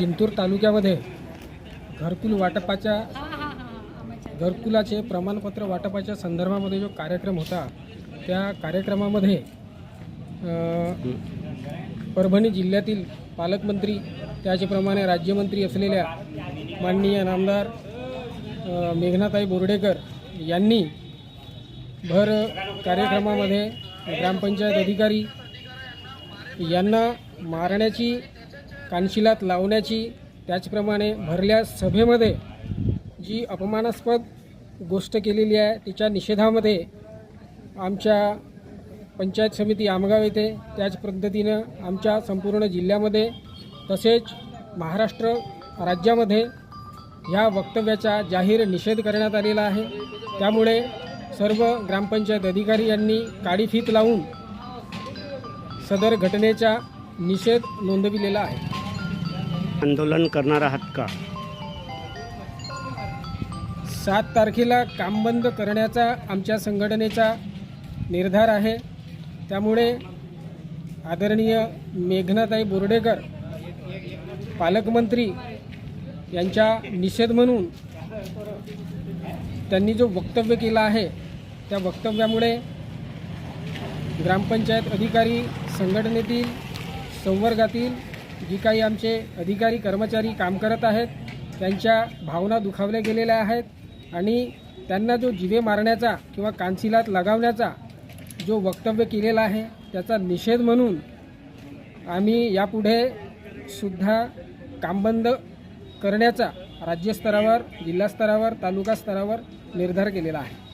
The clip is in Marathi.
जिंतूर तालुक्यामध्ये घरकुल वाटपाच्या घरकुलाचे प्रमाणपत्र वाटपाच्या संदर्भामध्ये जो कार्यक्रम होता त्या कार्यक्रमामध्ये परभणी जिल्ह्यातील पालकमंत्री त्याचप्रमाणे राज्यमंत्री असलेल्या माननीय नामदार मेघनाताई बोर्डेकर यांनी भर कार्यक्रमामध्ये ग्रामपंचायत अधिकारी यांना मारण्याची कानशिलात लावण्याची त्याचप्रमाणे भरल्या सभेमध्ये जी अपमानास्पद गोष्ट केलेली आहे तिच्या निषेधामध्ये आमच्या पंचायत समिती आमगाव येथे त्याच पद्धतीनं आमच्या संपूर्ण जिल्ह्यामध्ये तसेच महाराष्ट्र राज्यामध्ये ह्या वक्तव्याचा जाहीर निषेध करण्यात आलेला आहे. त्यामुळे सर्व ग्रामपंचायत अधिकारी यांनी काळी फीत लावून सदर घटनेचा निषेध नोंदविलेला आहे. आंदोलन करणार आहात का? सात तारखेला काम बंद करण्याचा आमच्या संघटनेचा निर्धार आहे. त्यामुळे आदरणीय मेघनाताई बोर्डेकर पालकमंत्री यांच्या निषेध म्हणून त्यांनी जो वक्तव्य केला आहे त्या वक्तव्यामुळे ग्रामपंचायत अधिकारी संघटनेतील संवर्गातील जी काही आमचे अधिकारी कर्मचारी काम करत आहेत. त्यांच्या भावना दुखावल्या गेलेल्या आहेत. आणि त्यांना जो जिवे मारण्याचा किंवा कानशिलात लगावण्याचा जो वक्तव्य केलेला आहे त्याचा निषेध म्हणून आम्ही यापुढे सुद्धा कामबंद करण्याचा राज्यस्तरावर जिल्हास्तरावर तालुका स्तरावर निर्धार केलेला आहे.